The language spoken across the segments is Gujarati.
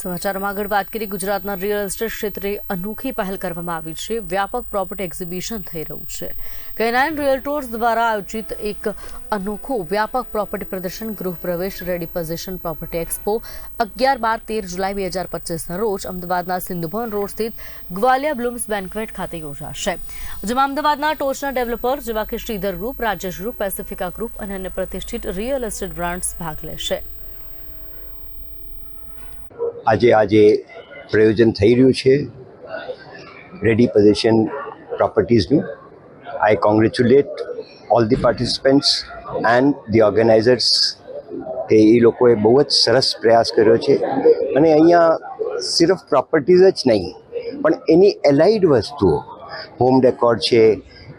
સમાચારમાં આગળ વાત કરી ગુજરાતના રિયલ એસ્ટેટ ક્ષેત્રે અનોખી પહેલ કરવામાં આવી છે. વ્યાપક પ્રોપર્ટી એક્ઝિબિશન થઈ રહ્યું છે. કેનાઇન રિયલ્ટોર્સ દ્વારા આયોજિત એક અનોખો વ્યાપક પ્રોપર્ટી પ્રદર્શન, ગૃહ પ્રવેશ રેડી પોઝિશન પ્રોપર્ટી એક્સપો અગિયાર બાર તેર જુલાઈ બે હજાર પચીસના રોજ અમદાવાદના સિંધુભવન રોડ સ્થિત ગ્વાલિયા બ્લુમ્સ બેન્ક્વેટ ખાતે યોજાશે. જેમાં અમદાવાદના ટોચના ડેવલપર જેવા કે Shridhar group Rajesh group Pacifica group અને અન્ય પ્રતિષ્ઠિત રિયલ એસ્ટેટ બ્રાન્ડ્સ ભાગ લેશે. આજે આજે પ્રયોજન થઈ રહ્યું છે ready position પ્રોપર્ટીઝનું I congratulate all the participants and the organisers કે એ લોકોએ બહુ જ સરસ પ્રયાસ કર્યો છે. અને અહીંયા સિર્ફ પ્રોપર્ટીઝ જ નહીં, પણ એની એલાઇડ વસ્તુઓ હોમ ડેકોર છે,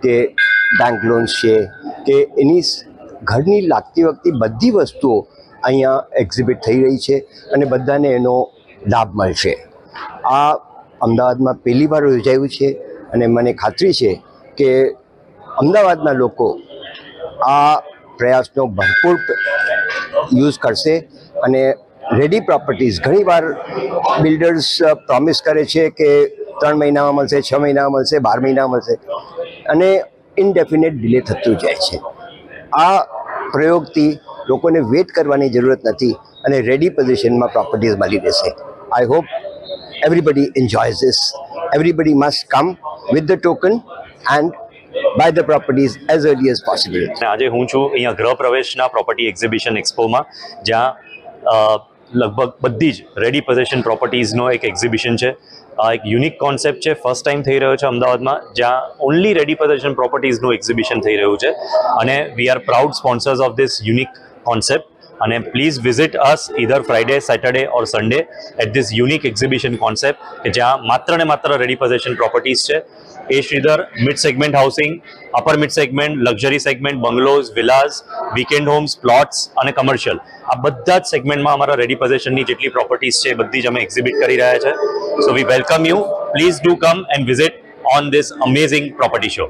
કે બેંક લોન્સ છે, કે એની ઘરની લાગતી વખતે બધી વસ્તુઓ અહીંયા એક્ઝિબિટ થઈ રહી છે અને બધાને એનો લાભ મળશે. આ અમદાવાદમાં પહેલી વાર યોજાયું છે અને મને ખાતરી છે કે અમદાવાદના લોકો આ પ્રયાસનો ભરપૂર યુઝ કરશે અને રેડી પ્રોપર્ટીઝ ઘણીવાર બિલ્ડર્સ પ્રોમિસ કરે છે કે ત્રણ મહિનામાં મળશે, છ મહિનામાં મળશે, બાર મહિનામાં મળશે અને ઇનડેફિનેટ ડિલે થતું જાય છે. આ પ્રયોગથી લોકોને વેટ કરવાની જરૂરત નથી અને રેડી પોઝિશનમાં પ્રોપર્ટીઝ મળી રહેશે. I hope everybody enjoys this everybody must come with the token and buy the properties as early as possible આજે હું છું અહીંયા ગૃહ પ્રવેશના પ્રોપર્ટી એક્ઝિબિશન એક્સપોમાં જ્યાં લગભગ બધી જ રેડી પોઝેશન પ્રોપર્ટીઝનો એક એક્ઝિબિશન છે. આ એક યુનિક કોન્સેપ્ટ છે ફર્સ્ટ ટાઈમ થઈ રહ્યો છે અમદાવાદમાં, જ્યાં ઓનલી રેડી પોઝેશન પ્રોપર્ટીઝનું એક્ઝિબિશન થઈ રહ્યું છે. અને we are proud sponsors of this unique concept અને please visit us either Friday Saturday or Sunday at this unique exhibition concept કે જ્યાં માત્ર ને માત્ર રેડી પોઝેશન પ્રોપર્ટીઝ છે. એ Shridhar mid segment housing upper mid segment luxury segment bungalows villas weekend homes plots અને કમર્શિયલ આ બધા જ સેગમેન્ટમાં અમારા રેડી પોઝેશનની જેટલી પ્રોપર્ટીઝ છે બધી જ અમે એક્ઝિબિટ કરી રહ્યા છે. So we welcome you please do come and visit on this amazing property show